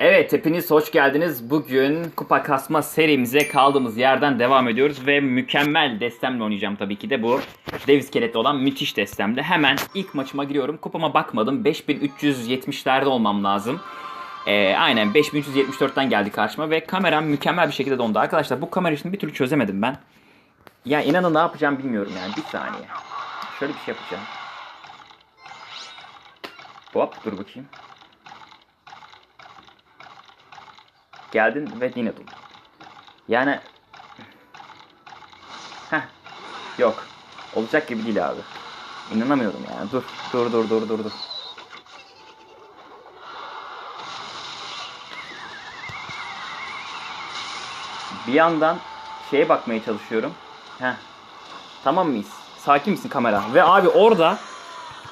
Evet hepiniz hoş geldiniz. Bugün kupa kasma serimize kaldığımız yerden devam ediyoruz ve mükemmel destemle oynayacağım tabii ki de bu dev iskeletli olan müthiş destemde. Hemen ilk maçıma giriyorum. Kupama bakmadım. 5370'lerde olmam lazım. Ee, aynen 5374'ten geldi karşıma ve kameram mükemmel bir şekilde dondu. Arkadaşlar bu kamera işini bir türlü çözemedim ben. Ya inanın ne yapacağım bilmiyorum yani. Bir saniye. Şöyle bir şey yapacağım. Hop dur bakayım. Geldin ve yine dur. Yani Heh. Yok. Olacak gibi değil abi. İnanamıyorum yani. Dur. Dur dur dur dur dur. Bir yandan şeye bakmaya çalışıyorum. Heh. Tamam mıyız? Sakin misin kamera? Ve abi orada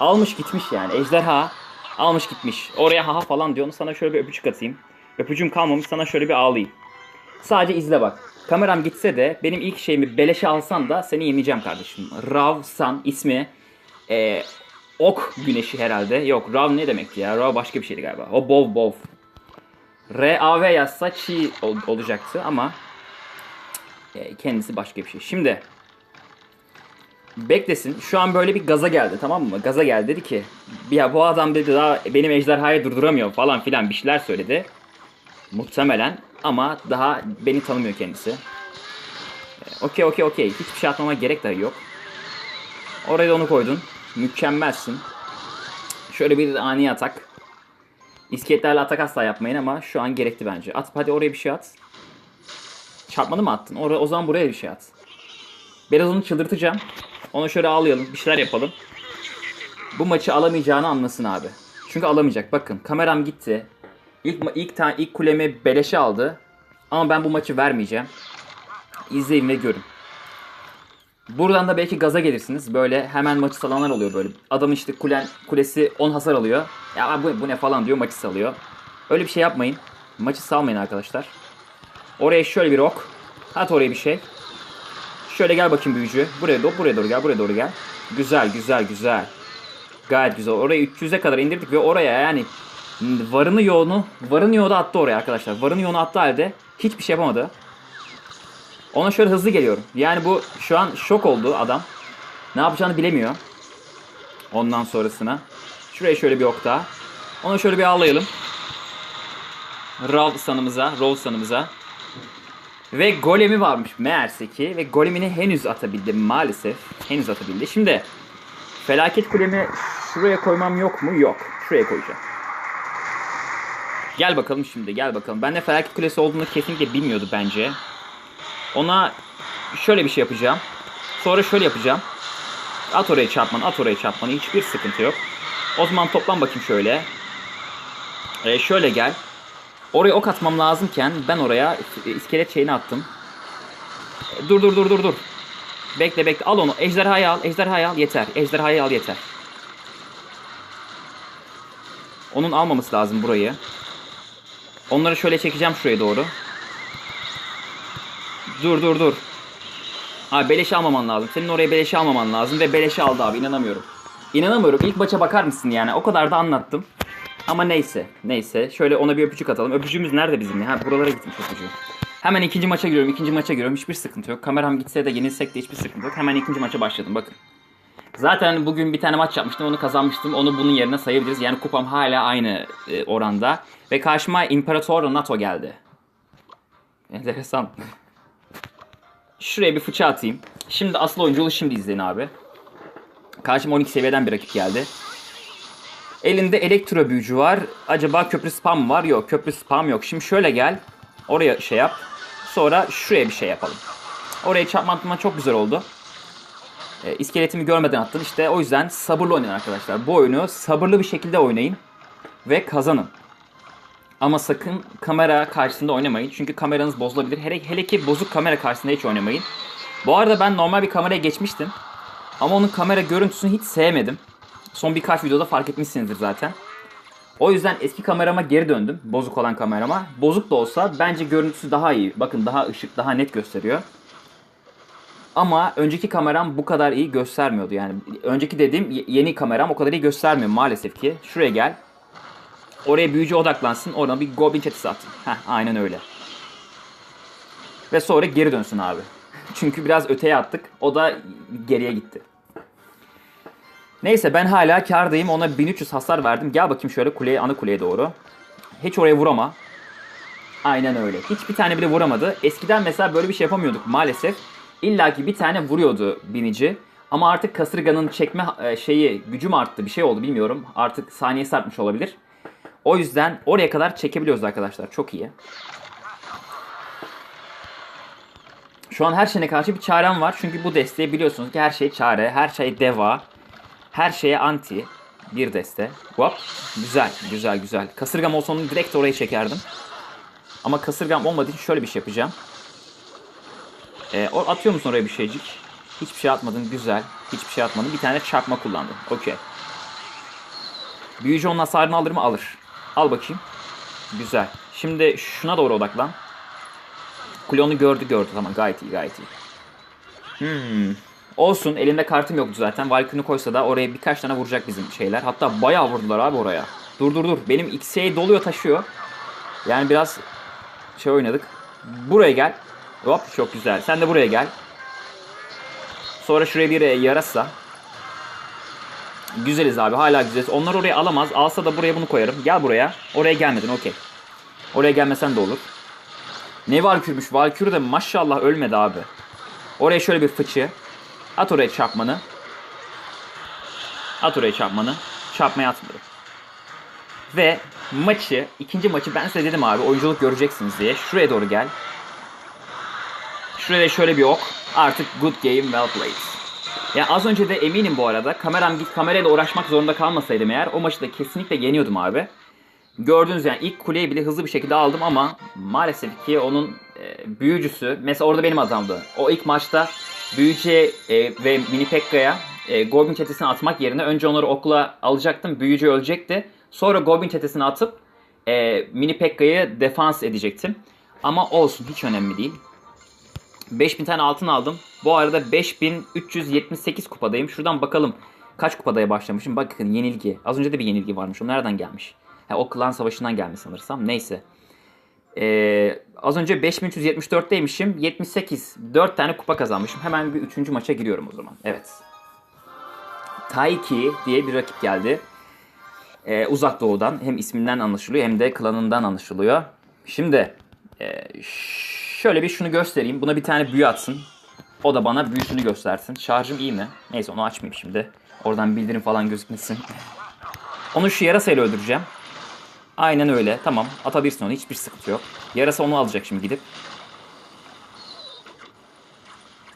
almış gitmiş yani. Ejderha almış gitmiş. Oraya haha falan diyor. Sana şöyle bir öpücük atayım. Öpücüğüm kalmamış sana şöyle bir ağlayayım. Sadece izle bak. Kameram gitse de benim ilk şeyimi beleşe alsan da seni yeneceğim kardeşim. Rav San ismi e, ok güneşi herhalde. Yok Rav ne demekti ya? Rav başka bir şeydi galiba. O Bov Bov. R-A-V yazsa çiğ ol- olacaktı ama e, kendisi başka bir şey. Şimdi beklesin. Şu an böyle bir gaza geldi tamam mı? Gaza geldi dedi ki ya bu adam dedi daha benim ejderhayı durduramıyor falan filan bir şeyler söyledi. Muhtemelen ama daha beni tanımıyor kendisi. E, Okey okey okey. Hiçbir şey atmama gerek dahi yok. Oraya da onu koydun. Mükemmelsin. Şöyle bir ani atak. İskeletlerle atak asla yapmayın ama şu an gerekti bence. At hadi oraya bir şey at. Çarpmadı mı attın? Oraya, o zaman buraya bir şey at. Biraz onu çıldırtacağım. Onu şöyle ağlayalım. Bir şeyler yapalım. Bu maçı alamayacağını anlasın abi. Çünkü alamayacak. Bakın kameram gitti. İlk ilk tane ilk kulemi beleşe aldı. Ama ben bu maçı vermeyeceğim. İzleyin ve görün. Buradan da belki gaza gelirsiniz. Böyle hemen maçı salanlar oluyor böyle. Adam işte kulen, kulesi 10 hasar alıyor. Ya bu, bu ne falan diyor maçı salıyor. Öyle bir şey yapmayın. Maçı salmayın arkadaşlar. Oraya şöyle bir ok. At oraya bir şey. Şöyle gel bakayım büyücü. Buraya doğru, buraya doğru gel, buraya doğru gel. Güzel, güzel, güzel. Gayet güzel. Orayı 300'e kadar indirdik ve oraya yani varını yoğunu, varını yoğunu attı oraya arkadaşlar. Varını yoğunu attı halde hiçbir şey yapamadı. Ona şöyle hızlı geliyorum. Yani bu şu an şok oldu adam. Ne yapacağını bilemiyor. Ondan sonrasına. Şuraya şöyle bir ok daha. Ona şöyle bir ağlayalım. Rav sanımıza, Rav sanımıza. Ve golemi varmış meğerse ki. Ve golemini henüz atabildi maalesef. Henüz atabildi. Şimdi felaket kulemi şuraya koymam yok mu? Yok. Şuraya koyacağım. Gel bakalım şimdi gel bakalım. Ben de felaket kulesi olduğunu kesinlikle bilmiyordu bence. Ona şöyle bir şey yapacağım. Sonra şöyle yapacağım. At oraya çarpmanı, at oraya çarpmanı. Hiçbir sıkıntı yok. O zaman toplan bakayım şöyle. Ee, şöyle gel. Oraya ok atmam lazımken ben oraya iskelet şeyini attım. Ee, Dur dur dur dur dur. Bekle bekle al onu. Ejderhayı al. Ejderhayı al yeter. Ejderhayı al yeter. Onun almaması lazım burayı. Onları şöyle çekeceğim şuraya doğru. Dur dur dur. Abi beleşe almaman lazım. Senin oraya beleşe almaman lazım ve beleşe aldı abi inanamıyorum. İnanamıyorum. İlk maça bakar mısın yani? O kadar da anlattım. Ama neyse. Neyse. Şöyle ona bir öpücük atalım. Öpücüğümüz nerede bizim ya? Ha buralara gitmiş öpücüğü. Hemen ikinci maça giriyorum. ikinci maça giriyorum. Hiçbir sıkıntı yok. Kameram gitse de yenilsek de hiçbir sıkıntı yok. Hemen ikinci maça başladım. Bakın. Zaten bugün bir tane maç yapmıştım. Onu kazanmıştım. Onu bunun yerine sayabiliriz. Yani kupam hala aynı e, oranda. Ve karşıma İmparator NATO geldi. Enteresan. Şuraya bir fıça atayım. Şimdi asıl oyunculuğu şimdi izleyin abi. Karşıma 12 seviyeden bir rakip geldi. Elinde elektro büyücü var. Acaba köprü spam var? Yok köprü spam yok. Şimdi şöyle gel. Oraya şey yap. Sonra şuraya bir şey yapalım. Oraya çarpma çok güzel oldu. E, iskeletimi görmeden attın. İşte o yüzden sabırlı oynayın arkadaşlar. Bu oyunu sabırlı bir şekilde oynayın. Ve kazanın. Ama sakın kamera karşısında oynamayın. Çünkü kameranız bozulabilir. Hele, hele ki bozuk kamera karşısında hiç oynamayın. Bu arada ben normal bir kameraya geçmiştim. Ama onun kamera görüntüsünü hiç sevmedim. Son birkaç videoda fark etmişsinizdir zaten. O yüzden eski kamerama geri döndüm. Bozuk olan kamerama. Bozuk da olsa bence görüntüsü daha iyi. Bakın daha ışık, daha net gösteriyor. Ama önceki kameram bu kadar iyi göstermiyordu. Yani önceki dediğim yeni kameram o kadar iyi göstermiyor maalesef ki. Şuraya gel. Oraya büyücü odaklansın. Oradan bir goblin çetesi at. Heh aynen öyle. Ve sonra geri dönsün abi. Çünkü biraz öteye attık. O da geriye gitti. Neyse ben hala kardayım. Ona 1300 hasar verdim. Gel bakayım şöyle kuleye, ana kuleye doğru. Hiç oraya vurama. Aynen öyle. Hiçbir tane bile vuramadı. Eskiden mesela böyle bir şey yapamıyorduk maalesef. İlla ki bir tane vuruyordu binici. Ama artık kasırganın çekme e, şeyi gücüm arttı bir şey oldu bilmiyorum. Artık saniyesi artmış olabilir. O yüzden oraya kadar çekebiliyoruz arkadaşlar. Çok iyi. Şu an her şeyine karşı bir çarem var. Çünkü bu desteği biliyorsunuz ki her şey çare, her şey deva, her şeye anti bir deste. Hop. Güzel, güzel, güzel. Kasırgam olsa onu direkt oraya çekerdim. Ama kasırgam olmadığı için şöyle bir şey yapacağım. O- atıyor musun oraya bir şeycik? Hiçbir şey atmadın. Güzel. Hiçbir şey atmadın. Bir tane çarpma kullandın. Okey. Büyücü onun hasarını alır mı? Alır. Al bakayım. Güzel. Şimdi şuna doğru odaklan. Kule gördü gördü. Tamam gayet iyi gayet iyi. Hmm. Olsun. Elinde kartım yoktu zaten. Valkyrie'ni koysa da oraya birkaç tane vuracak bizim şeyler. Hatta bayağı vurdular abi oraya. Dur dur dur. Benim XA doluyor taşıyor. Yani biraz şey oynadık. Buraya gel. Hop çok güzel. Sen de buraya gel. Sonra şuraya bir yarasa. Güzeliz abi hala güzeliz. Onlar oraya alamaz. Alsa da buraya bunu koyarım. Gel buraya. Oraya gelmedin okey. Oraya gelmesen de olur. Ne Valkürmüş? Valkür de maşallah ölmedi abi. Oraya şöyle bir fıçı. At oraya çarpmanı. At oraya çarpmanı. Çarpmaya atmadım. Ve maçı, ikinci maçı ben size dedim abi oyunculuk göreceksiniz diye. Şuraya doğru gel. Şuraya da şöyle bir ok. Artık good game well played. Ya az önce de eminim bu arada. Kameram git kamerayla uğraşmak zorunda kalmasaydım eğer o maçı da kesinlikle yeniyordum abi. Gördüğünüz yani ilk kuleyi bile hızlı bir şekilde aldım ama maalesef ki onun e, büyücüsü mesela orada benim adamdı. O ilk maçta büyücüye e, ve mini Pekka'ya e, Goblin çetesini atmak yerine önce onları okla alacaktım. Büyücü ölecekti. Sonra Goblin çetesini atıp e, mini Pekka'yı defans edecektim. Ama olsun hiç önemli değil. 5000 tane altın aldım. Bu arada 5378 kupadayım. Şuradan bakalım kaç kupadaya başlamışım. Bakın yenilgi. Az önce de bir yenilgi varmış. O nereden gelmiş? Ha, o klan savaşından gelmiş sanırsam. Neyse. Ee, az önce 5374'teymişim. 78. 4 tane kupa kazanmışım. Hemen bir 3. maça giriyorum o zaman. Evet. Taiki diye bir rakip geldi. Ee, uzak doğudan. Hem isminden anlaşılıyor hem de klanından anlaşılıyor. Şimdi e, şöyle bir şunu göstereyim. Buna bir tane büyü atsın. O da bana büyüsünü göstersin. Şarjım iyi mi? Neyse onu açmayayım şimdi. Oradan bildirim falan gözükmesin. Onu şu yarasayla öldüreceğim. Aynen öyle. Tamam. Atabilirsin onu. Hiçbir sıkıntı yok. Yarasa onu alacak şimdi gidip.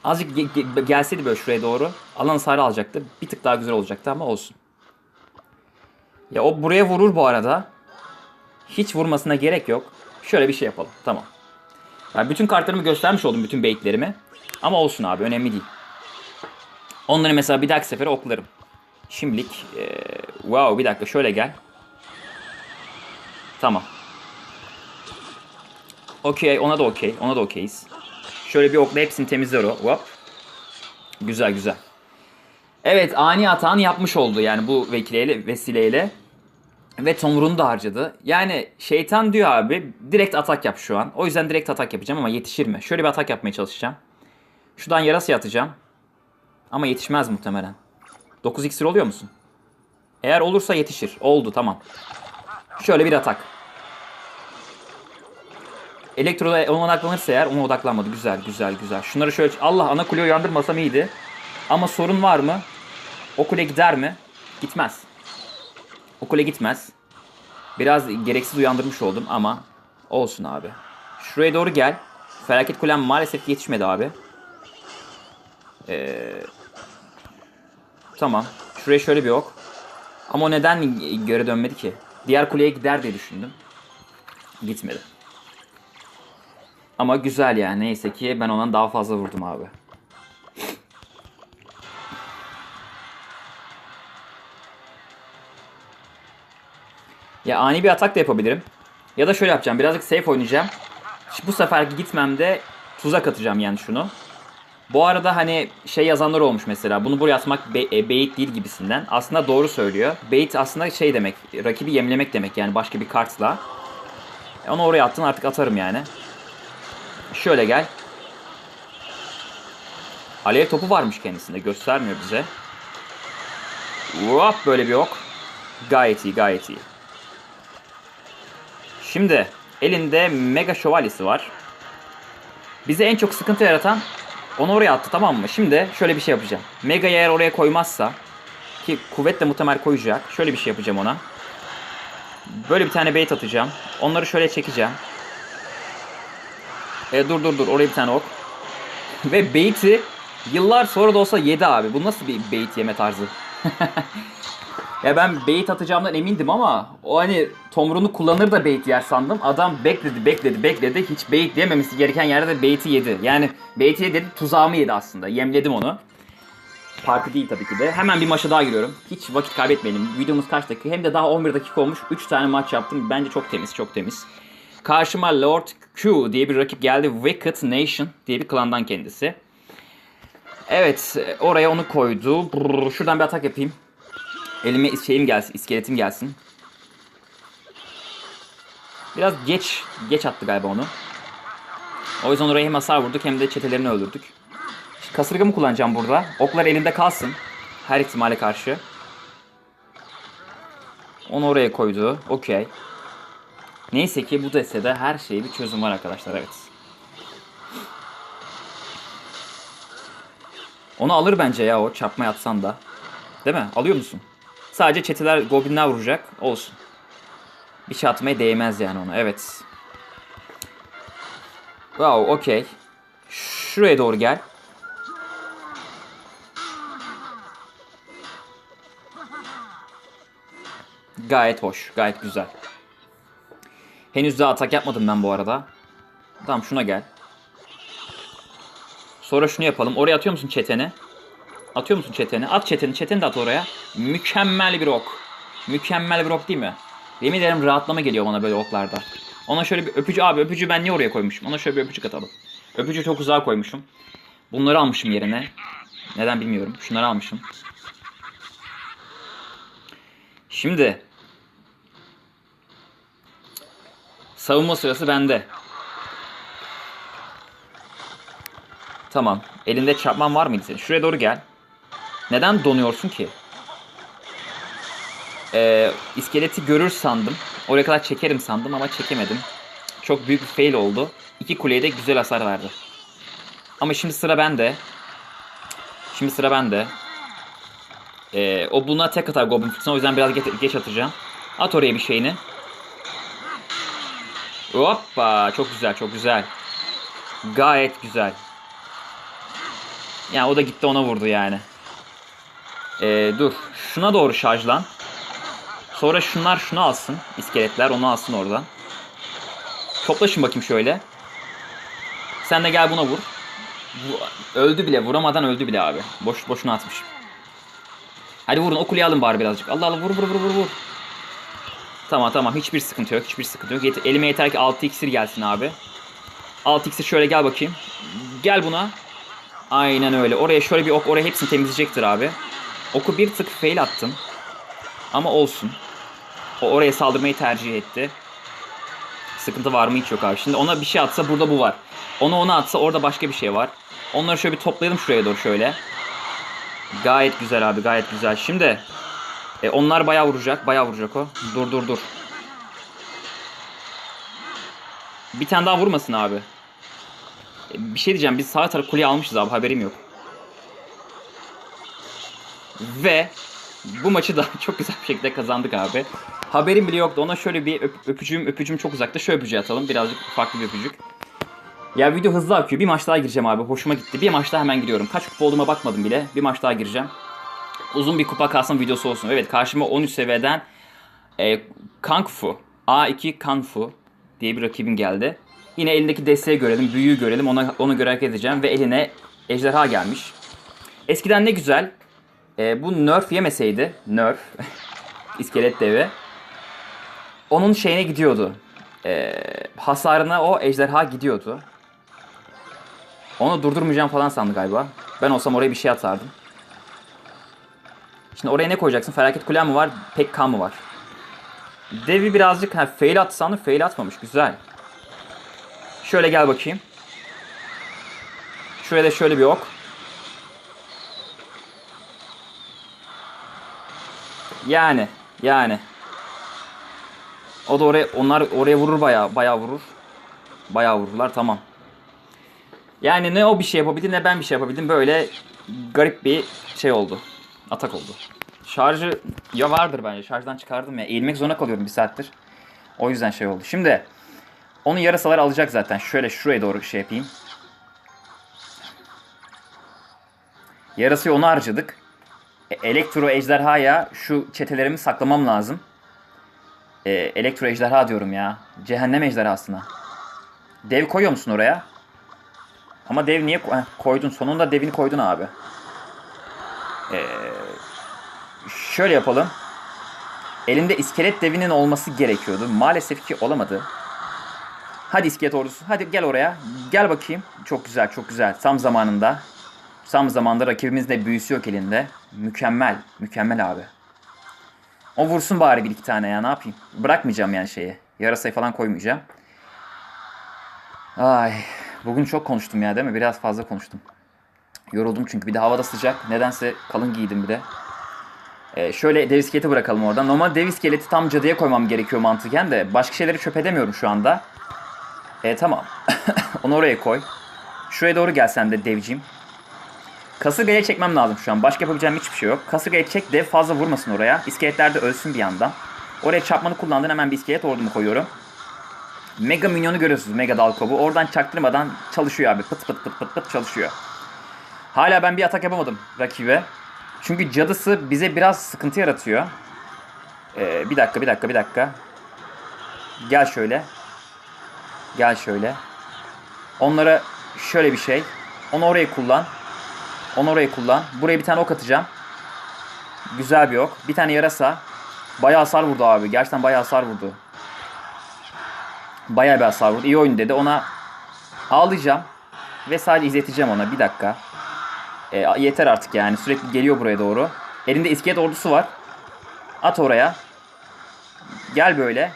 Azıcık ge- ge- gelseydi böyle şuraya doğru. Alan hasarı alacaktı. Bir tık daha güzel olacaktı ama olsun. Ya o buraya vurur bu arada. Hiç vurmasına gerek yok. Şöyle bir şey yapalım. Tamam. Ben bütün kartlarımı göstermiş oldum. Bütün baitlerimi. Ama olsun abi. Önemli değil. Onları mesela bir dahaki sefere oklarım. Şimdilik. eee, wow bir dakika şöyle gel. Tamam. Okey ona da okey. Ona da okeyiz. Şöyle bir okla hepsini temizler o. Hop. Güzel güzel. Evet ani hatanı yapmış oldu yani bu vesileyle, vesileyle. Ve tomruğunu da harcadı. Yani şeytan diyor abi direkt atak yap şu an. O yüzden direkt atak yapacağım ama yetişir mi? Şöyle bir atak yapmaya çalışacağım. Şuradan yarası atacağım. Ama yetişmez muhtemelen. 9 iksir oluyor musun? Eğer olursa yetişir. Oldu tamam. Şöyle bir atak. Elektroda ona odaklanırsa eğer ona odaklanmadı. Güzel güzel güzel. Şunları şöyle... Allah ana kuleyi uyandırmasam iyiydi. Ama sorun var mı? O kule gider mi? Gitmez. O kule gitmez. Biraz gereksiz uyandırmış oldum ama olsun abi. Şuraya doğru gel. Felaket kulem maalesef yetişmedi abi. Ee, tamam. Şuraya şöyle bir ok. Ama o neden göre dönmedi ki? Diğer kuleye gider diye düşündüm. Gitmedi. Ama güzel yani. Neyse ki ben ondan daha fazla vurdum abi. Ya ani bir atak da yapabilirim. Ya da şöyle yapacağım. Birazcık safe oynayacağım. Şimdi bu seferki gitmemde tuzak atacağım yani şunu. Bu arada hani şey yazanlar olmuş mesela. Bunu buraya atmak be- e, bait değil gibisinden. Aslında doğru söylüyor. Bait aslında şey demek. Rakibi yemlemek demek yani başka bir kartla. E, Onu oraya attın artık atarım yani. Şöyle gel. Alev topu varmış kendisinde. Göstermiyor bize. Hop böyle bir ok. Gayet iyi gayet iyi. Şimdi elinde mega şövalyesi var. Bize en çok sıkıntı yaratan onu oraya attı tamam mı? Şimdi şöyle bir şey yapacağım. Mega'yı eğer oraya koymazsa ki kuvvetle muhtemel koyacak. Şöyle bir şey yapacağım ona. Böyle bir tane bait atacağım. Onları şöyle çekeceğim. E, dur dur dur oraya bir tane ok. Ve bait'i yıllar sonra da olsa yedi abi. Bu nasıl bir bait yeme tarzı? ya ben bait atacağımdan emindim ama o hani tomrunu kullanır da bait yer sandım. Adam bekledi bekledi bekledi. Hiç bait yememesi gereken yerde bait'i yedi. Yani bait'i yedi tuzağımı yedi aslında. Yemledim onu. Farkı değil tabii ki de. Hemen bir maça daha giriyorum. Hiç vakit kaybetmeyelim. Videomuz kaç dakika? Hem de daha 11 dakika olmuş. 3 tane maç yaptım. Bence çok temiz, çok temiz. Karşıma Lord Q diye bir rakip geldi. Wicked Nation diye bir klandan kendisi. Evet, oraya onu koydu. Brrr, şuradan bir atak yapayım. Elime şeyim gelsin, iskeletim gelsin. Biraz geç, geç attı galiba onu. O yüzden oraya hem hasar vurduk hem de çetelerini öldürdük. Kasırgamı kullanacağım burada. Oklar elinde kalsın. Her ihtimale karşı. Onu oraya koydu. Okey. Neyse ki bu destede her şeye bir çözüm var arkadaşlar. Evet. Onu alır bence ya o çarpma atsan da. Değil mi? Alıyor musun? Sadece çeteler goblinler vuracak. Olsun. Bir şey atmaya değmez yani ona. Evet. Wow, okey. Şuraya doğru gel. Gayet hoş, gayet güzel. Henüz daha atak yapmadım ben bu arada. Tamam şuna gel. Sonra şunu yapalım. Oraya atıyor musun çeteni? Atıyor musun çeteni? At çeteni. Çeteni de at oraya. Mükemmel bir ok. Mükemmel bir ok değil mi? Yemin ederim rahatlama geliyor bana böyle oklarda. Ona şöyle bir öpücü abi öpücü ben niye oraya koymuşum? Ona şöyle bir öpücük atalım. Öpücü çok uzağa koymuşum. Bunları almışım yerine. Neden bilmiyorum. Şunları almışım. Şimdi savunma sırası bende. Tamam. Elinde çarpman var mıydı senin? Şuraya doğru gel. Neden donuyorsun ki? Ee, iskeleti görür sandım. Oraya kadar çekerim sandım ama çekemedim. Çok büyük bir fail oldu. İki kuleye de güzel hasar verdi. Ama şimdi sıra bende. Şimdi sıra bende. Ee, o buna tek atar Goblin Fix'ine o yüzden biraz geç, geç atacağım. At oraya bir şeyini. Hoppa çok güzel çok güzel. Gayet güzel. Yani o da gitti ona vurdu yani. Ee, dur. Şuna doğru şarjlan. Sonra şunlar şunu alsın. İskeletler onu alsın oradan. Toplaşın bakayım şöyle. Sen de gel buna vur. Öldü bile. Vuramadan öldü bile abi. Boş boşuna atmış. Hadi vurun o kuleyi alın bari birazcık. Allah Allah vur vur vur vur vur. Tamam tamam hiçbir sıkıntı yok. Hiçbir sıkıntı yok. Yet- elime yeter ki 6 iksir gelsin abi. 6 iksir şöyle gel bakayım. Gel buna. Aynen öyle. Oraya şöyle bir ok oraya hepsini temizleyecektir abi. Oku bir tık fail attın. Ama olsun. O oraya saldırmayı tercih etti. Sıkıntı var mı hiç yok abi. Şimdi ona bir şey atsa burada bu var. Ona ona atsa orada başka bir şey var. Onları şöyle bir toplayalım şuraya doğru şöyle. Gayet güzel abi gayet güzel. Şimdi e, onlar bayağı vuracak. Bayağı vuracak o. Dur dur dur. Bir tane daha vurmasın abi. E, bir şey diyeceğim. Biz sağ taraf kuleyi almışız abi. Haberim yok. Ve bu maçı da çok güzel bir şekilde kazandık abi. Haberim bile yoktu. Ona şöyle bir öp, öpücüğüm, öpücüğüm çok uzakta. Şöyle öpücüğü atalım. Birazcık farklı bir öpücük. Ya video hızlı akıyor. Bir maç daha gireceğim abi. Hoşuma gitti. Bir maç daha hemen giriyorum. Kaç kupa olduğuma bakmadım bile. Bir maç daha gireceğim. Uzun bir kupa kalsın videosu olsun. Evet karşıma 13 seviyeden e, Kung Fu. A2 Kung Fu diye bir rakibim geldi. Yine elindeki desteği görelim, büyüğü görelim. Ona, onu göre hareket edeceğim. Ve eline ejderha gelmiş. Eskiden ne güzel. E, bu nerf yemeseydi. Nerf. iskelet devi. Onun şeyine gidiyordu. E, hasarına o ejderha gidiyordu. Onu durdurmayacağım falan sandı galiba. Ben olsam oraya bir şey atardım. Şimdi oraya ne koyacaksın? Felaket kulem mi var? Pek kan mı var? Devi birazcık ha, fail attı sandım. Fail atmamış. Güzel. Şöyle gel bakayım. Şuraya da şöyle bir ok. Yani. Yani. O da oraya, onlar oraya vurur bayağı, bayağı vurur. Bayağı vururlar tamam. Yani ne o bir şey yapabildi ne ben bir şey yapabildim. Böyle garip bir şey oldu. Atak oldu. Şarjı ya vardır bence. Şarjdan çıkardım ya. Eğilmek zorunda kalıyorum bir saattir. O yüzden şey oldu. Şimdi onun yarasalar alacak zaten. Şöyle şuraya doğru şey yapayım. Yarasıyı onu harcadık. E, Elektro ejderhaya şu çetelerimi saklamam lazım. E, elektro ejderha diyorum ya. Cehennem ejderhasına. Dev koyuyor musun oraya? Ama dev niye ko- koydun? Sonunda devini koydun abi. Ee, şöyle yapalım. Elinde iskelet devinin olması gerekiyordu. Maalesef ki olamadı. Hadi iskelet ordusu. Hadi gel oraya. Gel bakayım. Çok güzel, çok güzel. Tam zamanında. Tam zamanda rakibimiz de büyüsü yok elinde. Mükemmel. Mükemmel abi. O vursun bari bir iki tane ya ne yapayım. Bırakmayacağım yani şeyi. Yarasayı falan koymayacağım. Ay bugün çok konuştum ya değil mi? Biraz fazla konuştum. Yoruldum çünkü bir de havada sıcak. Nedense kalın giydim bir de. Ee, şöyle dev iskeleti bırakalım oradan. Normal dev iskeleti tam cadıya koymam gerekiyor mantıken de. Başka şeyleri çöp edemiyorum şu anda. E tamam. Onu oraya koy. Şuraya doğru gel sen de devcim. Kasırgaya çekmem lazım şu an. Başka yapabileceğim hiçbir şey yok. Kasırgaya çek dev fazla vurmasın oraya. İskeletler de ölsün bir yandan. Oraya çarpmanı kullandın hemen bir iskelet ordumu koyuyorum. Mega minyonu görüyorsunuz Mega Dalkov'u. Oradan çaktırmadan çalışıyor abi. Pıt pıt pıt pıt pıt çalışıyor. Hala ben bir atak yapamadım rakibe. Çünkü cadısı bize biraz sıkıntı yaratıyor. Ee, bir dakika bir dakika bir dakika. Gel şöyle. Gel şöyle. Onlara şöyle bir şey. Onu oraya kullan. Onu oraya kullan. Buraya bir tane ok atacağım. Güzel bir ok. Bir tane yarasa. Bayağı hasar vurdu abi. Gerçekten bayağı hasar vurdu. Bayağı bir hasar vurdu. İyi oyun dedi. Ona ağlayacağım. Ve sadece izleteceğim ona. Bir dakika. E, yeter artık yani. Sürekli geliyor buraya doğru. Elinde iskelet ordusu var. At oraya. Gel böyle.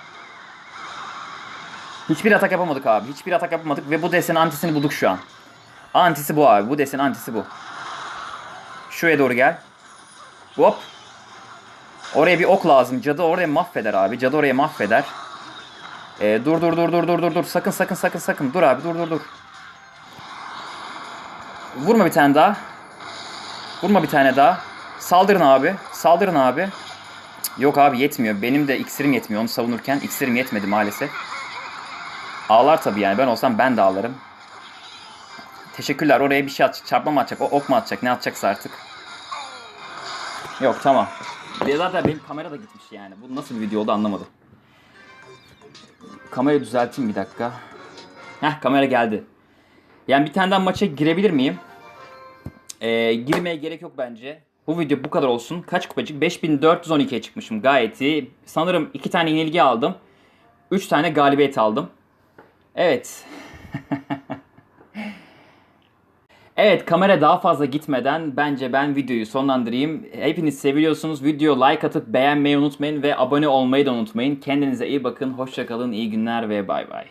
Hiçbir atak yapamadık abi. Hiçbir atak yapamadık. Ve bu desenin antisini bulduk şu an. Antisi bu abi. Bu desenin antisi bu. Şuraya doğru gel. Hop. Oraya bir ok lazım. Cadı oraya mahveder abi. Cadı oraya mahveder. Ee, dur dur dur dur dur dur dur. Sakın sakın sakın sakın. Dur abi dur dur dur. Vurma bir tane daha. Vurma bir tane daha. Saldırın abi. Saldırın abi. Yok abi yetmiyor. Benim de iksirim yetmiyor onu savunurken. iksirim yetmedi maalesef. Ağlar tabii yani. Ben olsam ben de ağlarım. Teşekkürler. Oraya bir şey at. Çarpma mı atacak? O ok mu atacak? Ne atacaksa artık. Yok tamam. De zaten benim kamera da gitmiş yani. Bu nasıl bir video oldu anlamadım. Kamerayı düzelteyim bir dakika. Heh kamera geldi. Yani bir tane daha maça girebilir miyim? Ee, girmeye gerek yok bence. Bu video bu kadar olsun. Kaç kupacık? 5412'ye çıkmışım. Gayet iyi. Sanırım 2 tane yenilgi aldım. 3 tane galibiyet aldım. Evet. Evet kamera daha fazla gitmeden bence ben videoyu sonlandırayım. Hepiniz seviyorsunuz. Video like atıp beğenmeyi unutmayın ve abone olmayı da unutmayın. Kendinize iyi bakın. Hoşçakalın. iyi günler ve bay bay.